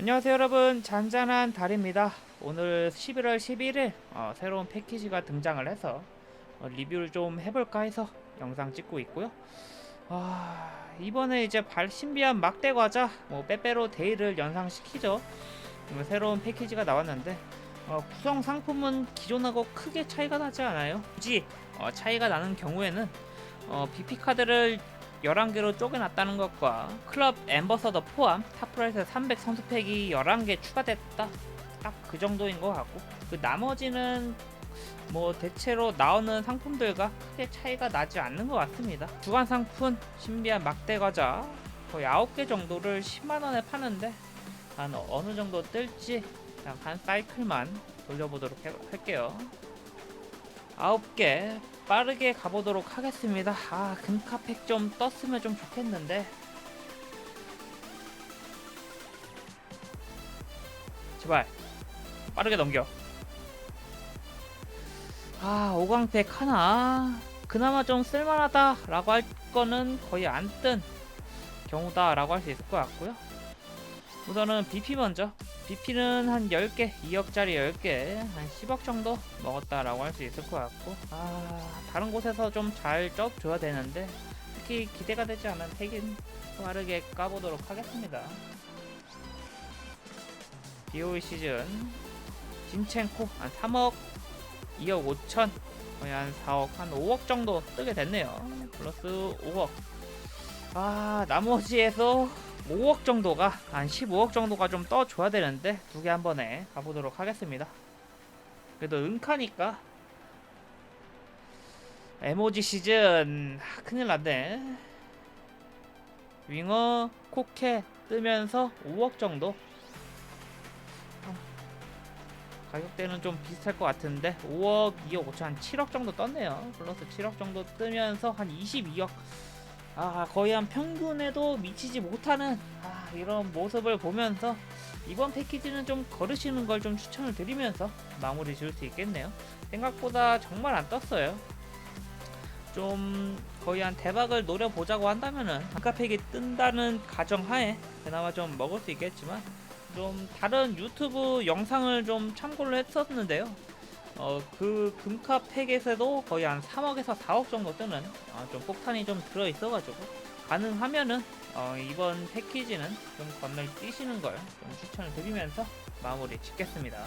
안녕하세요 여러분. 잔잔한 달입니다. 오늘 11월 11일 어, 새로운 패키지가 등장을 해서 어, 리뷰를 좀 해볼까 해서 영상 찍고 있고요. 아, 이번에 이제 발 신비한 막대 과자 뭐 빼빼로 데이를 연상시키죠. 음, 새로운 패키지가 나왔는데 어, 구성 상품은 기존하고 크게 차이가 나지 않아요. 굳이 어, 차이가 나는 경우에는 어, BP 카드를 11개로 쪼개놨다는 것과 클럽 엠버서더 포함 탑프라이스 300 선수팩이 11개 추가됐다. 딱 그 정도인 것 같고 그 나머지는 뭐 대체로 나오는 상품들과 크게 차이가 나지 않는 것 같습니다. 주간 상품 신비한 막대 과자 거의 9개 정도를 10만 원에 파는데 한 어느 정도 뜰지 그냥 한 사이클만 돌려보도록 해- 할게요. 9개 빠르게 가보도록 하겠습니다. 아, 금카팩 좀 떴으면 좀 좋겠는데. 제발 빠르게 넘겨. 아, 오광팩 하나. 그나마 좀 쓸만하다라고 할 거는 거의 안 뜬 경우다라고 할 수 있을 것 같고요. 우선은 BP 먼저. BP는 한 10개, 2억짜리 10개, 한 10억 정도 먹었다라고 할 수 있을 것 같고, 아, 다른 곳에서 좀 잘 쪄줘야 되는데, 특히 기대가 되지 않은 택인 빠르게 까보도록 하겠습니다. BOE 시즌, 진첸코 한 3억, 2억 5천, 거의 한 4억, 한 5억 정도 뜨게 됐네요. 플러스 5억. 아, 나머지에서 5억 정도가 한 15억 정도가 좀 떠줘야 되는데 두 개 한 번에 가보도록 하겠습니다. 그래도 은카니까 에모지 시즌 아, 큰일 났네. 윙어 코케 뜨면서 5억 정도. 어, 가격대는 좀 비슷할 것 같은데 5억, 2억 5천 한 7억 정도 떴네요. 플러스 7억 정도 뜨면서 한 22억 아 거의 한 평균에도 미치지 못하는 아, 이런 모습을 보면서 이번 패키지는 좀 걸으시는 걸 좀 추천을 드리면서 마무리 지을 수 있겠네요. 생각보다 정말 안 떴어요. 좀 거의 한 대박을 노려보자고 한다면은 한카팩이 뜬다는 가정하에 그나마 좀 먹을 수 있겠지만 좀 다른 유튜브 영상을 좀 참고를 했었는데요 어, 그 금카 팩에서도 거의 한 3억에서 4억 정도 뜨는 어, 좀 폭탄이 좀 들어 있어가지고 가능하면은 어, 이번 패키지는 좀 건널 뛰시는 걸 좀 추천을 드리면서 마무리 짓겠습니다.